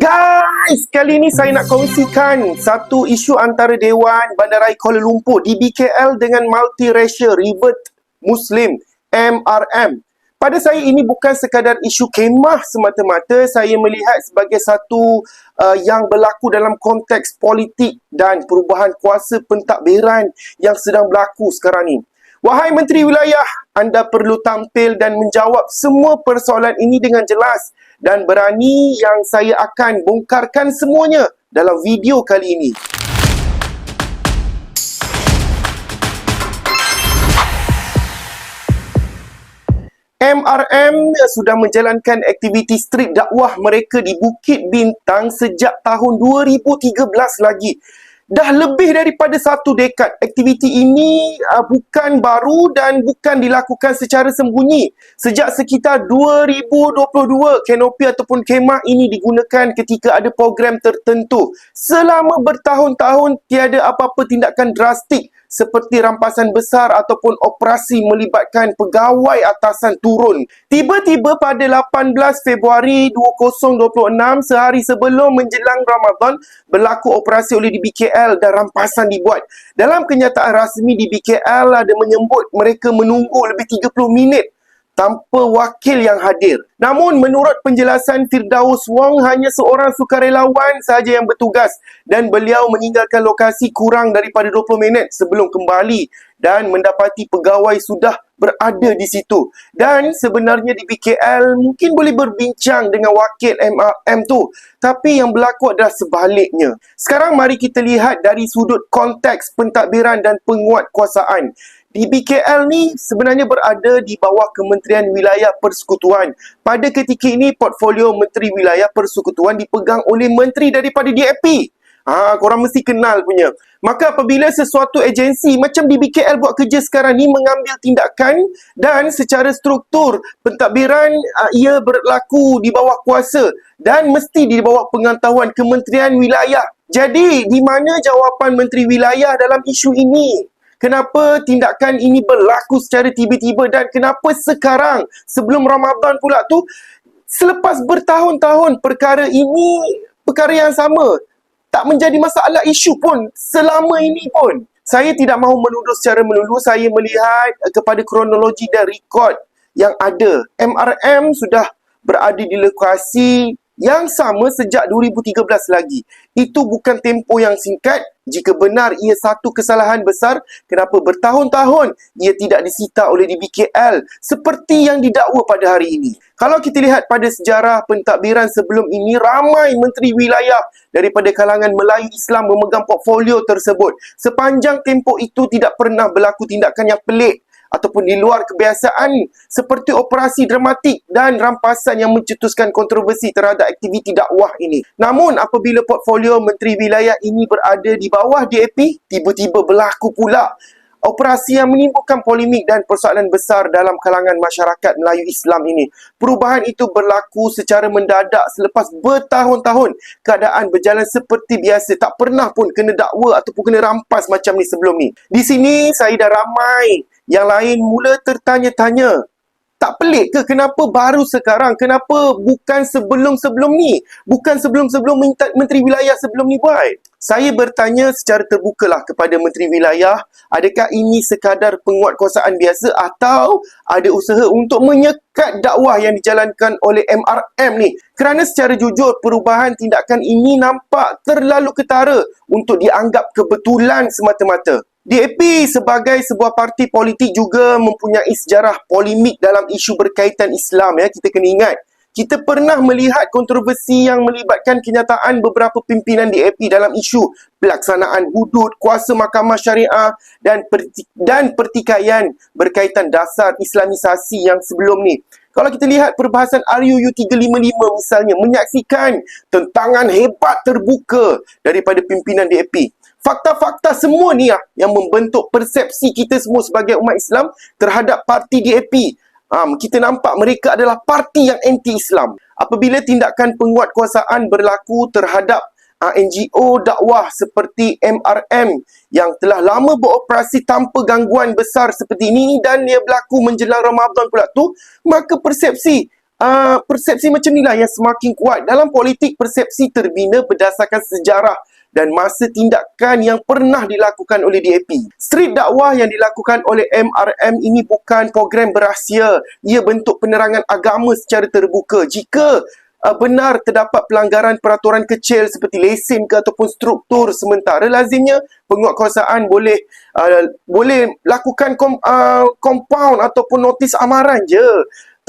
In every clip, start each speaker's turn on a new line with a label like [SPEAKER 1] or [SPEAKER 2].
[SPEAKER 1] Guys, kali ini saya nak kongsikan satu isu antara Dewan Bandaraya Kuala Lumpur di BKL dengan Multiracial Revert Muslim MRM. Pada saya ini bukan sekadar isu kemah semata-mata, saya melihat sebagai satu uh, yang berlaku dalam konteks politik dan perubahan kuasa pentadbiran yang sedang berlaku sekarang ni. Wahai Menteri Wilayah, anda perlu tampil dan menjawab semua persoalan ini dengan jelas dan berani yang saya akan bongkarkan semuanya dalam video kali ini. MRM sudah menjalankan aktiviti street dakwah mereka di Bukit Bintang sejak tahun 2013 lagi dah lebih daripada satu dekad. Aktiviti ini uh, bukan baru dan bukan dilakukan secara sembunyi. Sejak sekitar 2022, kanopi ataupun kemah ini digunakan ketika ada program tertentu. Selama bertahun-tahun, tiada apa-apa tindakan drastik seperti rampasan besar ataupun operasi melibatkan pegawai atasan turun. Tiba-tiba pada 18 Februari 2026, sehari sebelum menjelang Ramadan, berlaku operasi oleh DBKL dan rampasan dibuat. Dalam kenyataan rasmi DBKL ada menyebut mereka menunggu lebih 30 minit tanpa wakil yang hadir. Namun menurut penjelasan Firdaus Wong hanya seorang sukarelawan sahaja yang bertugas dan beliau meninggalkan lokasi kurang daripada 20 minit sebelum kembali dan mendapati pegawai sudah berada di situ. Dan sebenarnya di BKL mungkin boleh berbincang dengan wakil MRM tu. Tapi yang berlaku adalah sebaliknya. Sekarang mari kita lihat dari sudut konteks pentadbiran dan penguatkuasaan. Di BKL ni sebenarnya berada di bawah Kementerian Wilayah Persekutuan. Pada ketika ini, portfolio Menteri Wilayah Persekutuan dipegang oleh Menteri daripada DAP. Ha, korang mesti kenal punya. Maka apabila sesuatu agensi macam di BKL buat kerja sekarang ni mengambil tindakan dan secara struktur pentadbiran uh, ia berlaku di bawah kuasa dan mesti di bawah pengetahuan Kementerian Wilayah. Jadi, di mana jawapan Menteri Wilayah dalam isu ini? Kenapa tindakan ini berlaku secara tiba-tiba dan kenapa sekarang sebelum Ramadan pula tu selepas bertahun-tahun perkara ini perkara yang sama tak menjadi masalah isu pun selama ini pun. Saya tidak mahu menuduh secara melulu, saya melihat kepada kronologi dan rekod yang ada. MRM sudah berada di lokasi yang sama sejak 2013 lagi. Itu bukan tempoh yang singkat. Jika benar ia satu kesalahan besar, kenapa bertahun-tahun ia tidak disita oleh DBKL seperti yang didakwa pada hari ini? Kalau kita lihat pada sejarah pentadbiran sebelum ini, ramai menteri wilayah daripada kalangan Melayu Islam memegang portfolio tersebut. Sepanjang tempoh itu tidak pernah berlaku tindakan yang pelik ataupun di luar kebiasaan seperti operasi dramatik dan rampasan yang mencetuskan kontroversi terhadap aktiviti dakwah ini. Namun apabila portfolio Menteri Wilayah ini berada di bawah DAP, tiba-tiba berlaku pula operasi yang menimbulkan polemik dan persoalan besar dalam kalangan masyarakat Melayu Islam ini. Perubahan itu berlaku secara mendadak selepas bertahun-tahun keadaan berjalan seperti biasa. Tak pernah pun kena dakwa ataupun kena rampas macam ni sebelum ni. Di sini saya dah ramai yang lain mula tertanya-tanya. Tak pelik ke kenapa baru sekarang? Kenapa bukan sebelum-sebelum ni? Bukan sebelum-sebelum Menteri Wilayah sebelum ni buat? Saya bertanya secara terbukalah kepada Menteri Wilayah, adakah ini sekadar penguatkuasaan biasa atau ada usaha untuk menyekat dakwah yang dijalankan oleh MRM ni? Kerana secara jujur, perubahan tindakan ini nampak terlalu ketara untuk dianggap kebetulan semata-mata. DAP sebagai sebuah parti politik juga mempunyai sejarah polemik dalam isu berkaitan Islam ya kita kena ingat kita pernah melihat kontroversi yang melibatkan kenyataan beberapa pimpinan DAP dalam isu pelaksanaan hudud, kuasa mahkamah syariah dan perti- dan pertikaian berkaitan dasar islamisasi yang sebelum ni. Kalau kita lihat perbahasan RUU 355 misalnya menyaksikan tentangan hebat terbuka daripada pimpinan DAP fakta-fakta semua ni lah yang membentuk persepsi kita semua sebagai umat Islam terhadap parti DAP. Um, kita nampak mereka adalah parti yang anti-Islam. Apabila tindakan penguatkuasaan berlaku terhadap uh, NGO dakwah seperti MRM yang telah lama beroperasi tanpa gangguan besar seperti ini dan ia berlaku menjelang Ramadan pula tu, maka persepsi uh, persepsi macam inilah yang semakin kuat. Dalam politik, persepsi terbina berdasarkan sejarah dan masa tindakan yang pernah dilakukan oleh DAP. Street dakwah yang dilakukan oleh MRM ini bukan program berahsia. Ia bentuk penerangan agama secara terbuka. Jika uh, benar terdapat pelanggaran peraturan kecil seperti lesen ke ataupun struktur sementara lazimnya penguatkuasaan boleh uh, boleh lakukan kom, uh, compound ataupun notis amaran je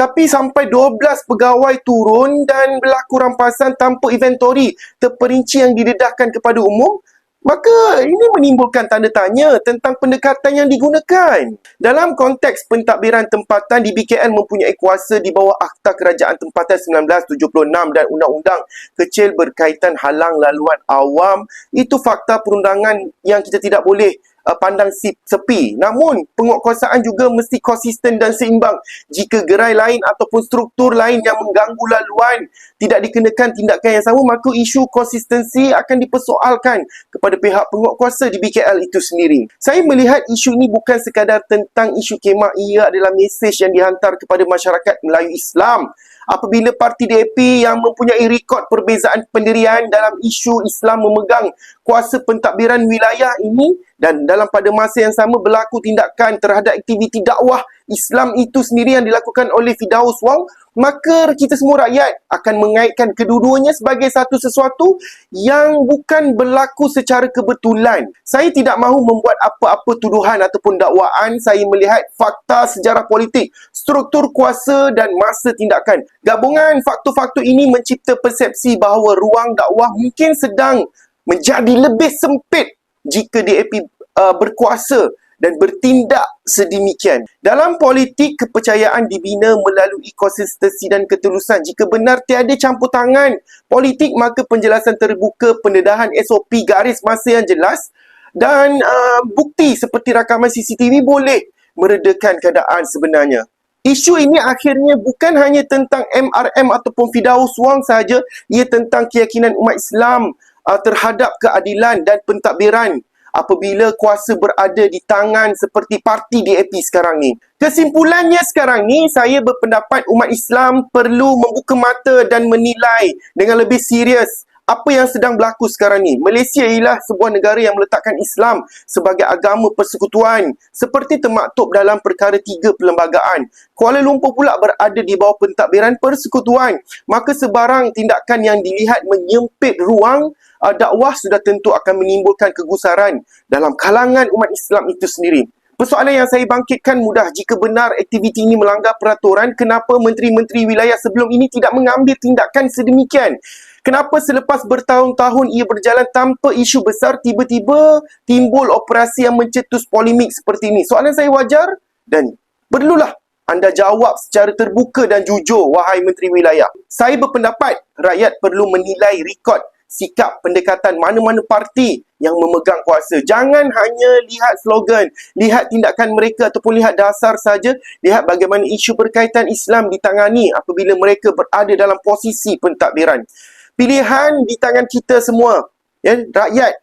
[SPEAKER 1] tapi sampai 12 pegawai turun dan berlaku rampasan tanpa inventory terperinci yang didedahkan kepada umum Maka ini menimbulkan tanda tanya tentang pendekatan yang digunakan. Dalam konteks pentadbiran tempatan, DBKN mempunyai kuasa di bawah Akta Kerajaan Tempatan 1976 dan Undang-Undang Kecil berkaitan halang laluan awam. Itu fakta perundangan yang kita tidak boleh uh, pandang sepi. Namun, penguatkuasaan juga mesti konsisten dan seimbang. Jika gerai lain ataupun struktur lain yang mengganggu laluan tidak dikenakan tindakan yang sama, maka isu konsistensi akan dipersoalkan kepada pihak penguatkuasa di BKL itu sendiri. Saya melihat isu ini bukan sekadar tentang isu kemah, ia adalah mesej yang dihantar kepada masyarakat Melayu Islam apabila parti DAP yang mempunyai rekod perbezaan pendirian dalam isu Islam memegang kuasa pentadbiran wilayah ini dan dalam pada masa yang sama berlaku tindakan terhadap aktiviti dakwah Islam itu sendiri yang dilakukan oleh Fidaus Wang, maka kita semua rakyat akan mengaitkan kedua-duanya sebagai satu sesuatu yang bukan berlaku secara kebetulan. Saya tidak mahu membuat apa-apa tuduhan ataupun dakwaan. Saya melihat fakta sejarah politik, struktur kuasa dan masa tindakan. Gabungan faktor-faktor ini mencipta persepsi bahawa ruang dakwah mungkin sedang menjadi lebih sempit jika DAP uh, berkuasa dan bertindak sedemikian. Dalam politik, kepercayaan dibina melalui konsistensi dan ketulusan. Jika benar tiada campur tangan politik, maka penjelasan terbuka, pendedahan SOP, garis masa yang jelas dan uh, bukti seperti rakaman CCTV boleh meredakan keadaan sebenarnya. Isu ini akhirnya bukan hanya tentang MRM ataupun Fidaus Wang sahaja, ia tentang keyakinan umat Islam uh, terhadap keadilan dan pentadbiran apabila kuasa berada di tangan seperti parti DAP sekarang ni. Kesimpulannya sekarang ni, saya berpendapat umat Islam perlu membuka mata dan menilai dengan lebih serius apa yang sedang berlaku sekarang ni. Malaysia ialah sebuah negara yang meletakkan Islam sebagai agama persekutuan seperti termaktub dalam perkara tiga perlembagaan. Kuala Lumpur pula berada di bawah pentadbiran persekutuan. Maka sebarang tindakan yang dilihat menyempit ruang uh, dakwah sudah tentu akan menimbulkan kegusaran dalam kalangan umat Islam itu sendiri. Persoalan yang saya bangkitkan mudah. Jika benar aktiviti ini melanggar peraturan, kenapa menteri-menteri wilayah sebelum ini tidak mengambil tindakan sedemikian? Kenapa selepas bertahun-tahun ia berjalan tanpa isu besar, tiba-tiba timbul operasi yang mencetus polemik seperti ini? Soalan saya wajar dan perlulah anda jawab secara terbuka dan jujur, wahai Menteri Wilayah. Saya berpendapat rakyat perlu menilai rekod sikap pendekatan mana-mana parti yang memegang kuasa. Jangan hanya lihat slogan, lihat tindakan mereka ataupun lihat dasar saja, lihat bagaimana isu berkaitan Islam ditangani apabila mereka berada dalam posisi pentadbiran. Pilihan di tangan kita semua, ya, rakyat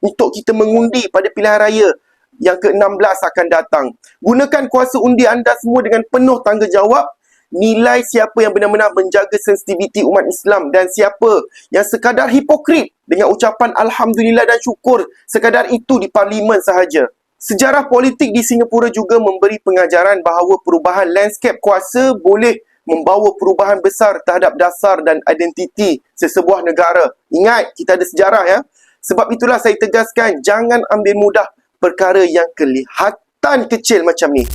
[SPEAKER 1] untuk kita mengundi pada pilihan raya yang ke-16 akan datang. Gunakan kuasa undi anda semua dengan penuh tanggungjawab nilai siapa yang benar-benar menjaga sensitiviti umat Islam dan siapa yang sekadar hipokrit dengan ucapan Alhamdulillah dan syukur sekadar itu di parlimen sahaja. Sejarah politik di Singapura juga memberi pengajaran bahawa perubahan landscape kuasa boleh membawa perubahan besar terhadap dasar dan identiti sesebuah negara. Ingat, kita ada sejarah ya. Sebab itulah saya tegaskan, jangan ambil mudah perkara yang kelihatan kecil macam ni.